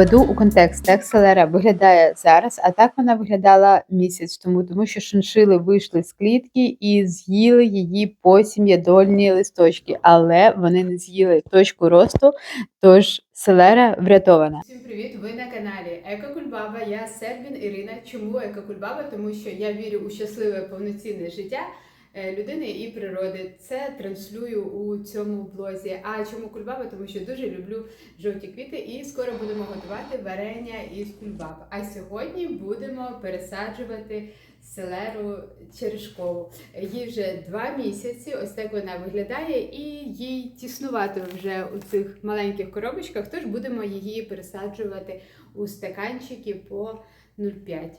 Введу у контекст, селера виглядає зараз, а так вона виглядала місяць тому, тому що шиншили вийшли з клітки і з'їли її посім'ядольні листочки, але вони не з'їли точку росту, тож селера врятована. Всім привіт! Ви на каналі Екокульбаба. Я Сербін Ірина. Чому Екокульбаба? Тому що я вірю у щасливе повноцінне життя людини і природи. Це транслюю у цьому блозі. А чому кульбаба? Тому що дуже люблю жовті квіти і скоро будемо готувати варення із кульбаб. А сьогодні будемо пересаджувати селеру черешкову. Їй вже два місяці. Ось так вона виглядає, і їй тіснувато вже у цих маленьких коробочках. Тож будемо її пересаджувати у стаканчики по 0,5.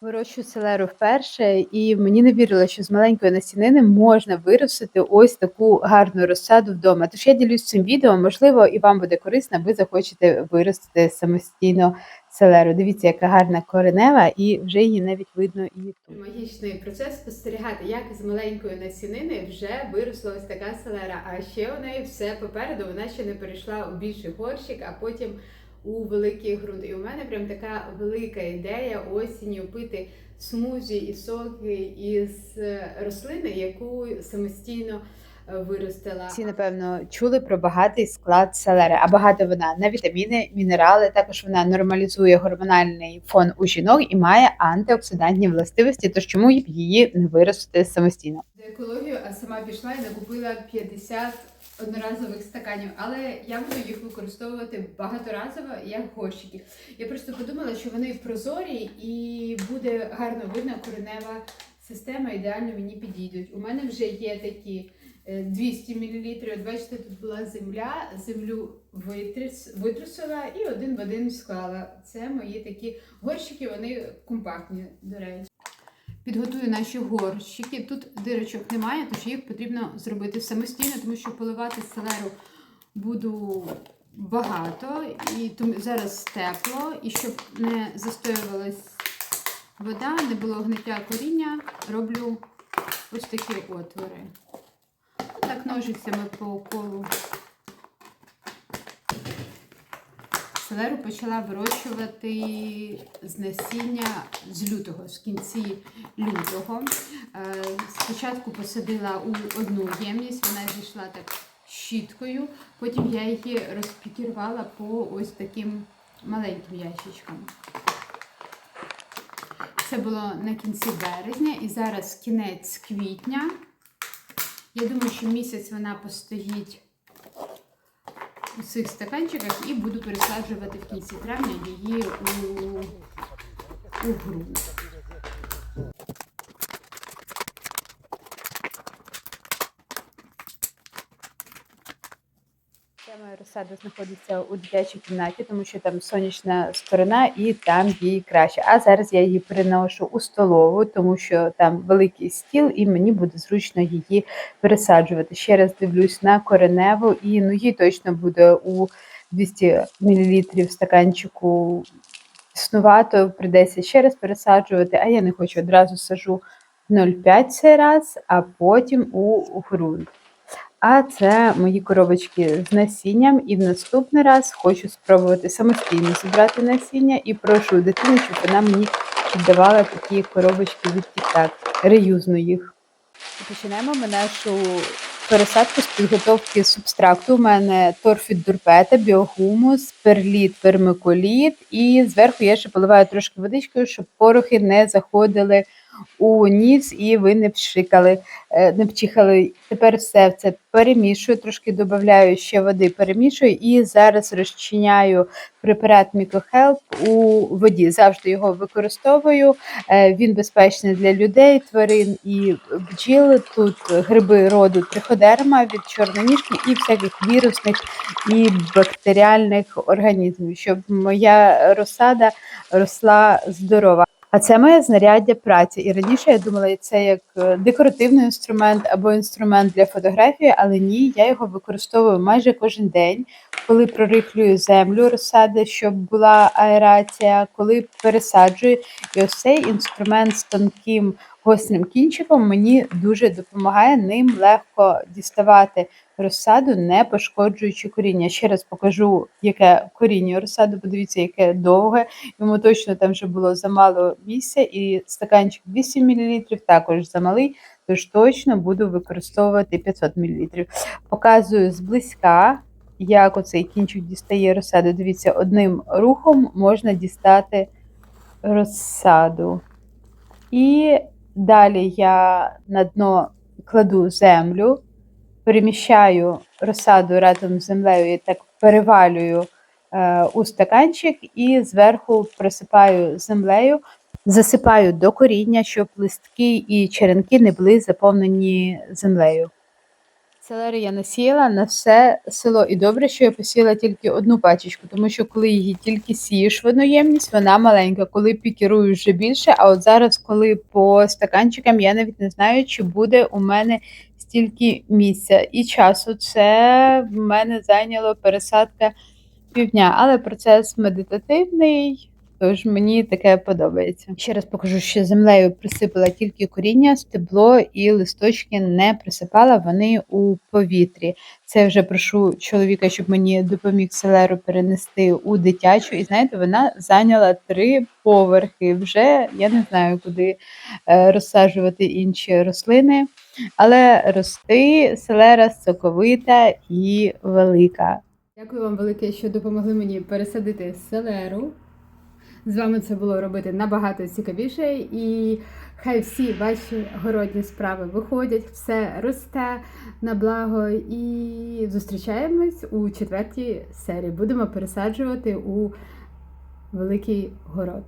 Вирощую селеру вперше, і мені не вірило, що з маленької насінини можна виростити ось таку гарну розсаду вдома. Тож я ділюсь цим відео, можливо, і вам буде корисно, ви захочете виростити самостійно селеру. Дивіться, яка гарна коренева, і вже її навіть видно і. Магічний процес спостерігати, як з маленької насінини вже виросла ось така селера. А ще у неї все попереду, вона ще не перейшла у більший горщик, а потім у великий ґрунт. І у мене прям така велика ідея осінню пити смузі і соки із е, рослини, яку самостійно е, виростила. Всі, напевно, чули про багатий склад селери, а багато вона на вітаміни, мінерали. Також вона нормалізує гормональний фон у жінок і має антиоксидантні властивості. Тож чому б її не виростити самостійно? За екологію, а сама пішла і накупила 50 одноразових стаканів, але я буду їх використовувати багаторазово як горщики. Я просто подумала, що вони прозорі і буде гарно видно коренева система, ідеально мені підійдуть. У мене вже є такі е, 200 мл. От Бачите, тут була земля, землю витріс, витрусила і один в один склала. Це мої такі горщики, вони компактні, до речі. Підготую наші горщики. Тут дирочок немає, тож їх потрібно зробити самостійно, тому що поливати селеру буду багато. І тому зараз тепло, і щоб не застоювалась вода, не було гниття коріння, роблю ось такі отвори. Так, ножицями по колу. Селеру почала вирощувати з насіння з лютого, з кінці лютого. Е, Спочатку посадила у одну ємність, вона зійшла так щіткою, потім я її розпікірувала по ось таким маленьким ящичкам. Це було на кінці березня і зараз кінець квітня. Я думаю, що місяць вона постоїть у цих стаканчиках і буду пересаджувати в кінці травня її у, у ґрунт. Ця моя розсада знаходиться у дитячій кімнаті, тому що там сонячна сторона і там їй краще. А зараз я її переношу у столову, тому що там великий стіл, і мені буде зручно її пересаджувати. Ще раз дивлюсь на кореневу, і ну їй точно буде у 200 мл стаканчику існувато, придеться ще раз пересаджувати, а я не хочу одразу сажу 0,5 цей раз, а потім у ґрунт. А це мої коробочки з насінням. І в наступний раз хочу спробувати самостійно зібрати насіння і прошу дитину, щоб вона мені віддавала такі коробочки від TikTok, реюзну їх. Починаємо ми нашу пересадку з підготовки субстракту. У мене торф від дурпета, біогумус, перліт, вермикуліт. І зверху я ще поливаю трошки водичкою, щоб порохи не заходили у ніс і ви не пшикали, е, не пчихали. Тепер все це перемішую, трошки додаю ще води, перемішую і зараз розчиняю препарат Мікохелп у воді. Завжди його використовую. Е, Він безпечний для людей, тварин і бджіл. Тут гриби роду триходерма від чорноніжки і всяких вірусних і бактеріальних організмів, щоб моя розсада росла здорова. А це моє знаряддя праці. І раніше я думала, це як е, декоративний інструмент або інструмент для фотографії, але ні, я його використовую майже кожен день, коли прорихлюю землю розсади, щоб була аерація, коли пересаджую. І ось цей інструмент з тонким гострим кінчиком мені дуже допомагає ним легко діставати розсаду, не пошкоджуючи коріння. Ще раз покажу, яке коріння розсаду. Подивіться, яке довге. Йому точно там вже було замало місця, і стаканчик 200 мл також замалий, тож точно буду використовувати 500 мл. Показую зблизька, як оцей кінчик дістає розсаду. Дивіться, одним рухом можна дістати розсаду. І далі я на дно кладу землю, переміщаю розсаду разом з землею і так перевалюю е, у стаканчик і зверху присипаю землею, засипаю до коріння, щоб листки і черенки не були заповнені землею. Селери я насіяла на все село. І добре, що я посіяла тільки одну пачечку, тому що коли її тільки сієш в одноємність, вона маленька. Коли пікіруєш вже більше, а от зараз, коли по стаканчикам, я навіть не знаю, чи буде у мене стільки місця і часу. Це в мене зайняло пересадка півдня, але процес медитативний. Тож мені таке подобається. Ще раз покажу, що землею присипала тільки коріння, стебло і листочки не присипала, вони у повітрі. Це вже прошу чоловіка, щоб мені допоміг селеру перенести у дитячу. І знаєте, вона зайняла три поверхи. Вже я не знаю, куди е, розсаджувати інші рослини. Але рости селера соковита і велика. Дякую вам велике, що допомогли мені пересадити селеру. З вами це було робити набагато цікавіше, і хай всі ваші городні справи виходять, все росте на благо. І зустрічаємось у четвертій серії. Будемо пересаджувати у великий город.